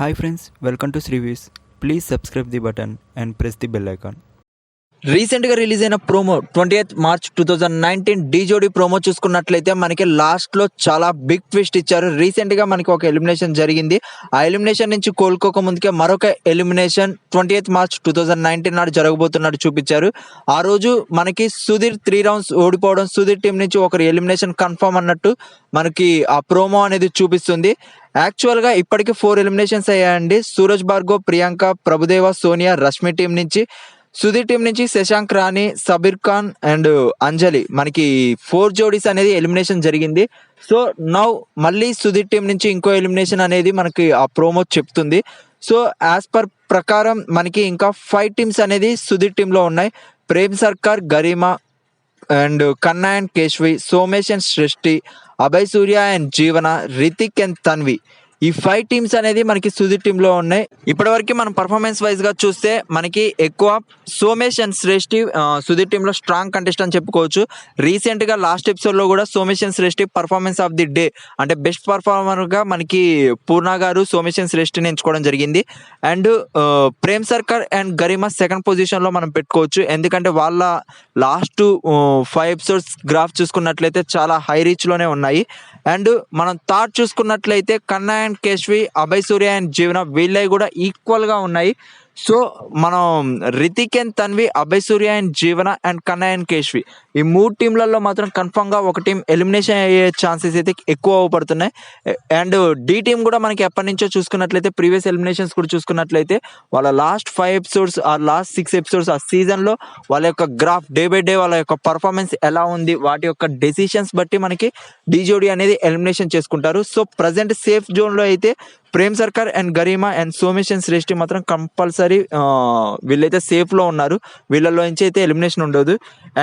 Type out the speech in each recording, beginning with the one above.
Hi friends, welcome to Srivis. Please subscribe the button and press the bell icon. రీసెంట్గా release అయిన promo twenty eighth March two thousand nineteen Dhee Jodi promo చూసుకున్నట్లయితే మనకి లాస్ట్లో చాలా big twist ఇచ్చారు. రీసెంట్గా మనకి ఒక ఎలిమినేషన్ జరిగింది. ఆ ఎలిమినేషన్ నుంచి కోలుకోక ముందుకే మరొక elimination twenty eighth March two thousand nineteen నాడు జరగబోతున్నట్టు చూపించారు. ఆ రోజు మనకి సుధీర్ త్రీ రౌండ్స్ ఓడిపోవడం సుధీర్ టీం నుంచి ఒకరు ఎలిమినేషన్ కన్ఫర్మ్ అన్నట్టు మనకి ఆ ప్రోమో అనేది చూపిస్తుంది. యాక్చువల్గా ఇప్పటికి ఫోర్ ఎలిమినేషన్స్ అయ్యాయండి. సూరజ్ భార్గవ్ ప్రియాంక ప్రభుదేవ సోనియా రష్మి టీం నుంచి సుధీర్ టీం నుంచి శశాంక్ రాణి సబీర్ ఖాన్ అండ్ అంజలి మనకి ఫోర్ జోడీస్ అనేది ఎలిమినేషన్ జరిగింది. సో నౌ మళ్ళీ సుధీర్ టీం నుంచి ఇంకో ఎలిమినేషన్ అనేది మనకి ఆ ప్రోమో చెప్తుంది. సో యాజ్ పర్ ప్రకారం మనకి ఇంకా ఫైవ్ టీమ్స్ అనేది సుధీర్ టీంలో ఉన్నాయి. Prem Sarkar Garima and Kanna and Keshvi Somesh and Srishti Abhay Surya and జీవన రితిక్ అండ్ తన్వి. ఈ ఫైవ్ టీమ్స్ అనేది మనకి సుధీర్ టీంలో ఉన్నాయి. ఇప్పటివరకు మనం పర్ఫార్మెన్స్ వైజ్గా చూస్తే మనకి ఎక్కువ సోమేష్ అండ్ శ్రేష్ఠి సుధీర్ టీంలో స్ట్రాంగ్ కంటెస్ట్ అని చెప్పుకోవచ్చు. రీసెంట్గా లాస్ట్ ఎపిసోడ్లో కూడా Somesh and Shreshti performance of the day అంటే బెస్ట్ పర్ఫార్మర్గా మనకి పూర్ణ గారు సోమేష్ అండ్ శ్రేష్ఠిని ఎంచుకోవడం జరిగింది. And Prem Sarkar and Garima second పొజిషన్లో మనం పెట్టుకోవచ్చు. ఎందుకంటే వాళ్ళ లాస్ట్ ఫైవ్ ఎపిసోడ్స్ గ్రాఫ్ చూసుకున్నట్లయితే చాలా హై రీచ్లోనే ఉన్నాయి. అండ్ మనం థర్డ్ చూసుకున్నట్లయితే కన్నా అండ్ కేశ్వి అభయ్ సూర్య అండ్ జీవన వీళ్ళవి కూడా ఈక్వల్గా ఉన్నాయి. సో మనం Hrithik and Tanvi Abhay Surya and Jeevana and Kanna and Keshvi. ఈ మూడు టీంలలో మాత్రం కన్ఫామ్గా ఒక టీం ఎలిమినేషన్ అయ్యే ఛాన్సెస్ అయితే ఎక్కువ పడుతున్నాయి అండ్ డి టీం కూడా మనకి ఎప్పటి నుంచో చూసుకున్నట్లయితే ప్రీవియస్ ఎలిమినేషన్స్ కూడా చూసుకున్నట్లయితే వాళ్ళ లాస్ట్ ఫైవ్ ఎపిసోడ్స్ ఆ లాస్ట్ సిక్స్ ఎపిసోడ్స్ ఆ సీజన్లో లో వాళ్ళ యొక్క గ్రాఫ్ డే బై డే వాళ్ళ యొక్క పర్ఫార్మెన్స్ ఎలా ఉంది వాటి యొక్క డెసిషన్స్ బట్టి మనకి డీజోడి అనేది ఎలిమినేషన్ చేసుకుంటారు. సో ప్రజెంట్ సేఫ్ జోన్లో అయితే Prem Sarkar and Garima and Somesh and Shreshti మాత్రం కంపల్సరీ వీళ్ళైతే సేఫ్లో ఉన్నారు. వీళ్ళలో నుంచి అయితే ఎలిమినేషన్ ఉండదు.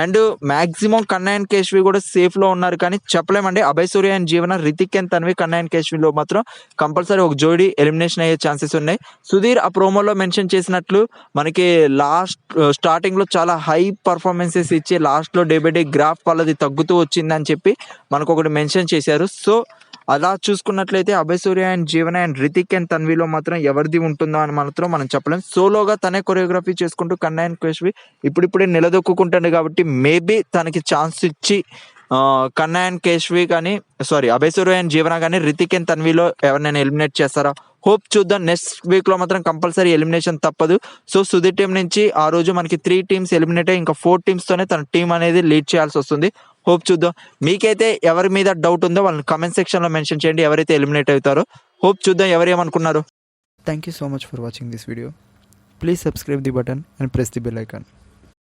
And maximum Kanna and Keshvi కూడా సేఫ్లో ఉన్నారు కానీ చెప్పలేమండి. అభయ్ సూర్య అండ్ జీవన రితిక్ అండ్ తన్వి కన్నా అండ్ కేశ్విలో మాత్రం కంపల్సరీ ఒక జోడీ ఎలిమినేషన్ అయ్యే ఛాన్సెస్ ఉన్నాయి. సుధీర్ ఆ ప్రోమోలో మెన్షన్ చేసినట్లు మనకి లాస్ట్ స్టార్టింగ్లో చాలా హై పర్ఫార్మెన్సెస్ ఇచ్చి లాస్ట్లో డే బై డే గ్రాఫ్ వాళ్ళది తగ్గుతూ వచ్చిందని చెప్పి మనకు ఒకటి మెన్షన్ చేశారు. సో అలా చూసుకున్నట్లయితే Abhayasurya and Jeevana and Hrithik and తన్విలో మాత్రం ఎవరిది ఉంటుందో అని మాత్రం మనం చెప్పలేం. సోలోగా తనే కొరియోగ్రఫీ చేసుకుంటూ కన్నా అండ్ కేశవి ఇప్పుడిప్పుడే నిలదొక్కుంటాడు కాబట్టి మేబీ తనకి ఛాన్స్ ఇచ్చి కన్నా అండ్ కేశవి కానీ సారీ అభయసూర్య అండ్ జీవన కానీ రితిక్ అండ్ తన్విలో ఎవరినైనా ఎలిమినేట్ చేస్తారా? హోప్ చూద్దాం. నెక్స్ట్ వీక్లో మాత్రం కంపల్సరీ ఎలిమినేషన్ తప్పదు. సో సుధీర్ టీం నుంచి ఆ రోజు మనకి త్రీ టీమ్స్ ఎలిమినేట్ అయ్యి ఇంకా ఫోర్ టీమ్స్ తోనే తన టీం అనేది లీడ్ చేయాల్సి వస్తుంది. హోప్ చూద్దాం. మీకైతే ఎవరి మీద డౌట్ ఉందో వాళ్ళని కమెంట్ సెక్షన్లో మెన్షన్ చేయండి. ఎవరైతే ఎలిమినేట్ అవుతారో హోప్ చూద్దాం ఎవరు ఏమనుకున్నారు. Thank you so much for watching this video please subscribe the button and press the bell icon